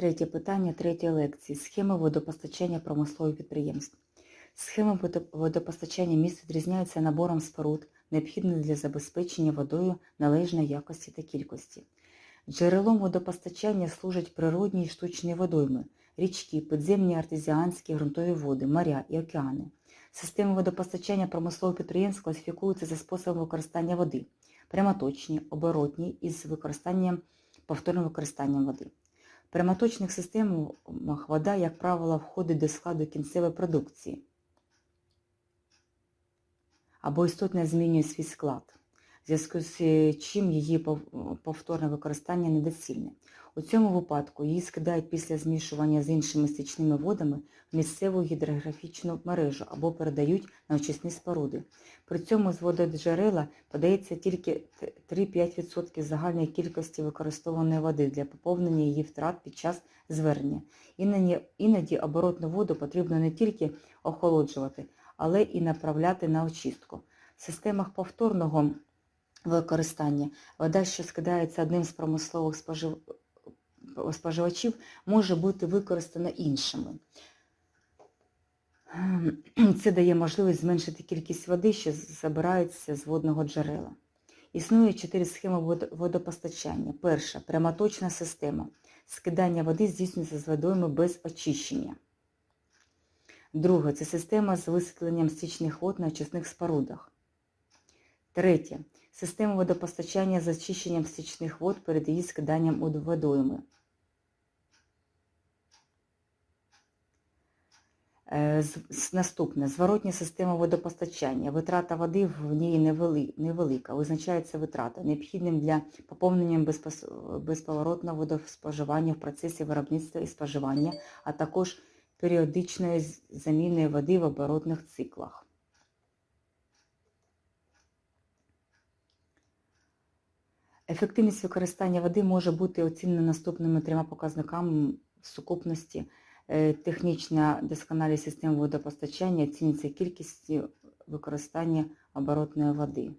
Третє питання третьої лекції. Схеми водопостачання промислових підприємств. Схеми водопостачання міст відрізняються набором споруд, необхідних для забезпечення водою належної якості та кількості. Джерелом водопостачання служать природні і штучні водойми, річки, підземні артезіанські ґрунтові води, моря і океани. Системи водопостачання промислових підприємств класифікуються за способом використання води, прямоточні, оборотні із використанням повторним використанням води. В прямоточних системах вода, як правило, входить до складу кінцевої продукції. Або істотно змінює свій склад, зв'язку з е, чим її повторне використання недоцільне. У цьому випадку її скидають після змішування з іншими стічними водами в місцеву гідрографічну мережу або передають на очисні споруди. При цьому з вододжерела подається тільки 3-5% загальної кількості використовуваної води для поповнення її втрат під час звернення. Іноді, іноді оборотну воду потрібно не тільки охолоджувати, але і направляти на очистку. В системах повторного використання вода, що скидається одним з промислових спожив... споживачів, може бути використана іншими. Це дає можливість зменшити кількість води, що забирається з водного джерела. Існує чотири схеми водопостачання. Перша прямоточна система. Скидання води здійснюється з водойми без очищення. Друге це система з висвітленням стічних вод на очисних спорудах. Третє система водопостачання з очищенням стічних вод перед її скиданням у водойми. Е, Наступне зворотня система водопостачання. Витрата води в ній невелика. Визначається витрата, необхідним для поповнення безповоротного водоспоживання в процесі виробництва і споживання, а також періодичної заміни води в оборотних циклах. Ефективність використання води може бути оцінена наступними трьома показниками в сукупності. Е, Технічна досконалість систем водопостачання оцінюється кількістю використання оборотної води.